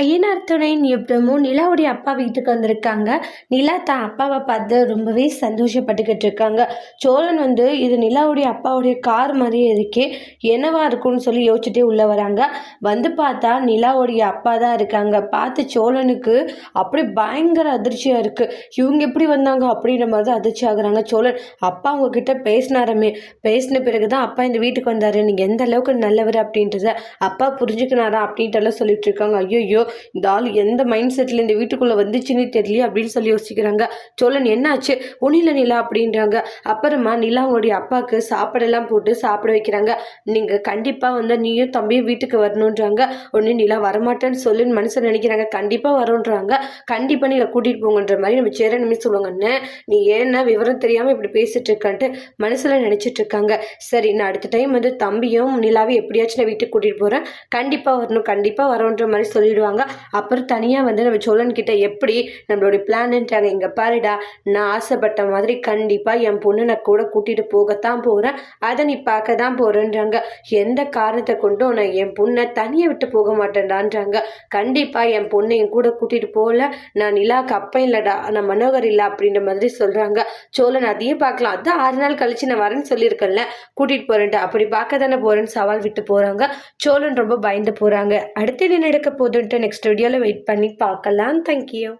ஐயனார் துணை எப்படமோ நிலாவுடைய அப்பா வீட்டுக்கு வந்திருக்காங்க. நிலா தான் அப்பாவை பார்த்து ரொம்பவே சந்தோஷப்பட்டுக்கிட்டு இருக்காங்க. சோழன் வந்து இது நிலாவுடைய அப்பாவுடைய கார் மாதிரியே இருக்கே என்னவா இருக்கும்னு சொல்லி யோசிச்சுட்டே உள்ளே வராங்க. வந்து பார்த்தா நிலாவுடைய அப்பா தான் இருக்காங்க. பார்த்து சோழனுக்கு அப்படி பயங்கர அதிர்ச்சியாக இருக்குது இவங்க எப்படி வந்தாங்க அப்படின்ற மாதிரி தான் அதிர்ச்சி ஆகுறாங்க சோழன். அப்பா உங்ககிட்ட பேசினாரமே. பேசின பிறகு தான் அப்பா இந்த வீட்டுக்கு வந்தார். நீங்கள் எந்த அளவுக்கு நல்லவர் அப்படின்றத அப்பா புரிஞ்சுக்கினாரா அப்படின்ட்டு எல்லாம் சொல்லிட்டு இருக்காங்க. ஐயோ இந்த ஆள் எந்த மைண்ட் செட்டில் இந்த வீட்டுக்குள்ளே வந்துச்சுன்னு தெரியல அப்படின்னு சொல்லி யோசிக்கிறாங்க. சோழன் என்னாச்சு? ஒன்றில் நிலா அப்படின்றாங்க. அப்புறமா நிலா அவங்களுடைய அப்பாவுக்கு சாப்பாடெல்லாம் போட்டு சாப்பிட வைக்கிறாங்க. நீங்கள் கண்டிப்பாக வந்து நீயும் தம்பியும் வீட்டுக்கு வரணுன்றாங்க ஒன்று நிலா வரமாட்டேன்னு சொல்லுன்னு மனசில் நினைக்கிறாங்க. கண்டிப்பாக வரோன்றாங்க. கண்டிப்பாக நீங்கள் கூட்டிகிட்டு போங்கன்ற மாதிரி நம்ம சேரணுமே சொல்லுவாங்கன்னு நீ ஏன்னா விவரம் தெரியாமல் இப்படி பேசிட்டு இருக்கான்ட்டு மனசில் நினச்சிட்டு இருக்காங்க. சரி நான் அடுத்த டைம் வந்து தம்பியும் நிலாவையும் எப்படியாச்சும் நான் வீட்டுக்கு கூட்டிகிட்டு போகிறேன் கண்டிப்பாக வரணும் கண்டிப்பாக வரோன்ற மாதிரி சொல்லிடுவாங்க. அப்புறம் தனியாக வந்து நம்ம சோழன் கிட்ட எப்படி நம்மளுடைய பிளான்ட்டாங்க இங்கே பாருடா நான் ஆசைப்பட்ட மாதிரி கண்டிப்பாக என் பொண்ணு நான் கூட கூட்டிகிட்டு போகத்தான் போகிறேன் அதை நீ பார்க்க தான் போகிறேன்றாங்க எந்த காரணத்தை கொண்டும் நான் என் பொண்ணை தனியை விட்டு போக மாட்டேன்டான்றாங்க. கண்டிப்பாக என் பொண்ணை என் கூட கூட்டிகிட்டு போகல. நான் நிலாக்கு அப்போ இல்லைடா நான் மனோகர் இல்லை அப்படின்ற மாதிரி சொல்கிறாங்க சோழன் அதையும் பார்க்கலாம். அதான் ஆறு நாள் கழிச்சு நான் வரேன்னு சொல்லியிருக்கேன்ல கூட்டிகிட்டு போகிறேன்ட்டு அப்படி பார்க்க தானே போகிறேன்னு சவால் விட்டு போகிறாங்க சோழன் ரொம்ப பயந்து போகிறாங்க அடுத்து என்ன நடக்க போகுதுன்ட்டு நெக்ஸ்ட் வீடியோவில் வெயிட் பண்ணி பார்க்கலாம் தேங்க்யூ